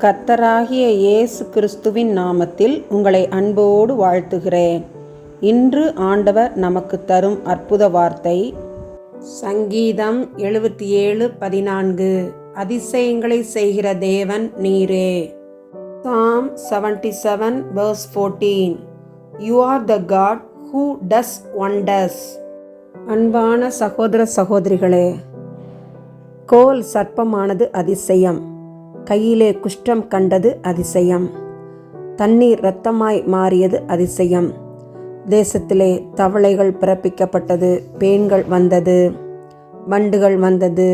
கர்த்தராகிய இயேசு கிறிஸ்துவின் நாமத்தில் உங்களை அன்போடு வாழ்த்துகிறேன். இன்று ஆண்டவர் நமக்கு தரும் அற்புத வார்த்தை சங்கீதம் எழுபத்தி ஏழு பதினான்கு. அதிசயங்களை செய்கிற தேவன் நீரே. Psalm seventy seven verse fourteen you are the God who does wonders அன்பான சகோதர சகோதரிகளே கோல் சர்ப்பமானது அதிசயம். கையிலே குஷ்டம் கண்டது அதிசயம். தண்ணீர் இரத்தமாய் மாறியது அதிசயம். தேசத்திலே தவளைகள் பிறப்பிக்கப்பட்டது பேன்கள் வந்தது வண்டுகள் வந்தது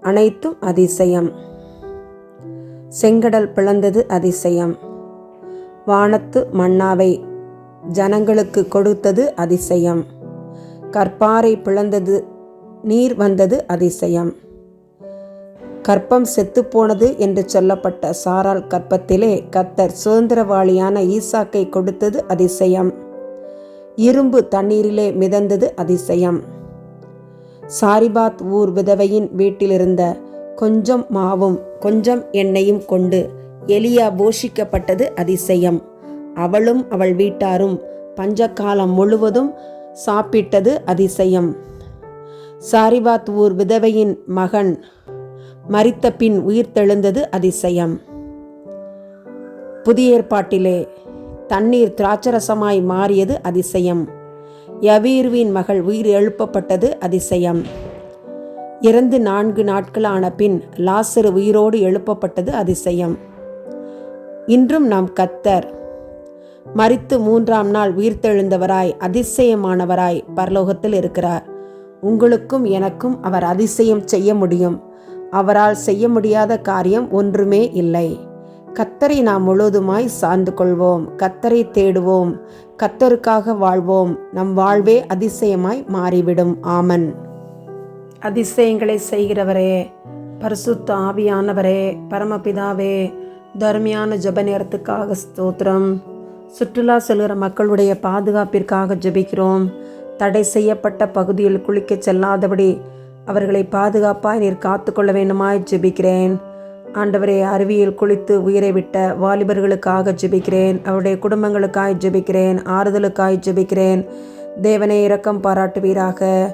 அனைத்தும் அதிசயம். செங்கடல் பிளந்தது அதிசயம். வானத்து மன்னாவை ஜனங்களுக்கு கொடுத்தது அதிசயம். கற்பாறை பிளந்தது நீர் வந்தது அதிசயம். கற்பம் செத்துப்போனது என்று சொல்லப்பட்ட சாரால் கற்பத்திலே கத்தர் சுதந்திரவாளியான ஈசாக்கை கொடுத்தது அதிசயம். இரும்பு தண்ணீரிலே மிதந்தது அதிசயம். சாரிபாத் ஊர் விதவையின் வீட்டிலிருந்த கொஞ்சம் மாவும் கொஞ்சம் எண்ணெயும் கொண்டு எலியா போஷிக்கப்பட்டது அதிசயம். அவளும் அவள் வீட்டாரும் பஞ்சகாலம் முழுவதும் சாப்பிட்டது அதிசயம். சாரிபாத் ஊர் விதவையின் மகன் மறித்த பின் உயிர்த்தெழுந்தது அதிசயம். புதிய ஏற்பாட்டிலே தண்ணீர் திராட்சரசமாய் மாறியது அதிசயம். யவீர்வின் மகள் உயிர் எழுப்பப்பட்டது அதிசயம். இறந்து நான்கு நாட்களான பின் லாசரு உயிரோடு எழுப்பப்பட்டது அதிசயம். இன்றும் நாம் கத்தர் மரித்து மூன்றாம் நாள் உயிர்த்தெழுந்தவராய் அதிசயமானவராய் பரலோகத்தில் இருக்கிறார். உங்களுக்கும் எனக்கும் அவர் அதிசயம் செய்ய முடியும். அவரால் செய்ய முடியாத காரியம் ஒன்றுமே இல்லை. கத்தரை நாம் முழுவதுமாய் சார்ந்து கொள்வோம். கத்தரை தேடுவோம். கத்தருக்காக வாழ்வோம். நம் வாழ்வே அதிசயமாய் மாறிவிடும். ஆமன். அதிசயங்களை செய்கிறவரே பரிசுத்த ஆவியானவரே பரமபிதாவே தர்மியான ஜப நேரத்துக்காக ஸ்தோத்திரம். சுற்றுலா செல்கிற மக்களுடைய பாதுகாப்பிற்காக ஜெபிக்கிறோம். தடை செய்யப்பட்ட பகுதியில் குளிக்கச் செல்லாதபடி அவர்களை பாதுகாப்பாய் நீர் காத்துக்கொள்ள வேண்டுமாய் ஜெபிக்கிறேன். ஆண்டவரே அருவியில் குளித்து உயிரை விட்ட வாலிபர்களுக்காக ஜெபிக்கிறேன். அவருடைய குடும்பங்களுக்காய் ஜெபிக்கிறேன். ஆறுதலுக்காய் ஜெபிக்கிறேன். தேவனை இரக்கம் பாராட்டுவீராக.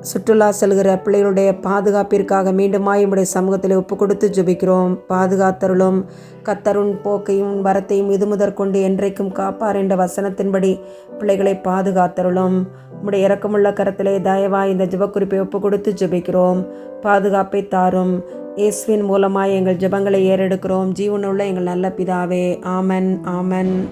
சுற்றுலா செல்கிற பிள்ளைகளுடைய பாதுகாப்பிற்காக மீண்டுமாய் உடைய சமூகத்தில் ஒப்பு கொடுத்து ஜெபிக்கிறோம். பாதுகாத்தருளும் கத்தருண் போக்கையும் வரத்தையும் இது முதற்கொண்டு என்றைக்கும் காப்பார் என்ற வசனத்தின்படி பிள்ளைகளை பாதுகாத்தருளும். உம்முடைய இறக்கமுள்ள கரத்திலே தயவா இந்த ஜெபக்குறிப்பை ஒப்பு கொடுத்து ஜெபிக்கிறோம். பாதுகாப்பை தாரும். இயேசுவின் மூலமாய் எங்கள் ஜெபங்களை ஏறெடுக்கிறோம். ஜீவனுள்ள எங்கள் நல்ல பிதாவே. ஆமன் ஆமன்.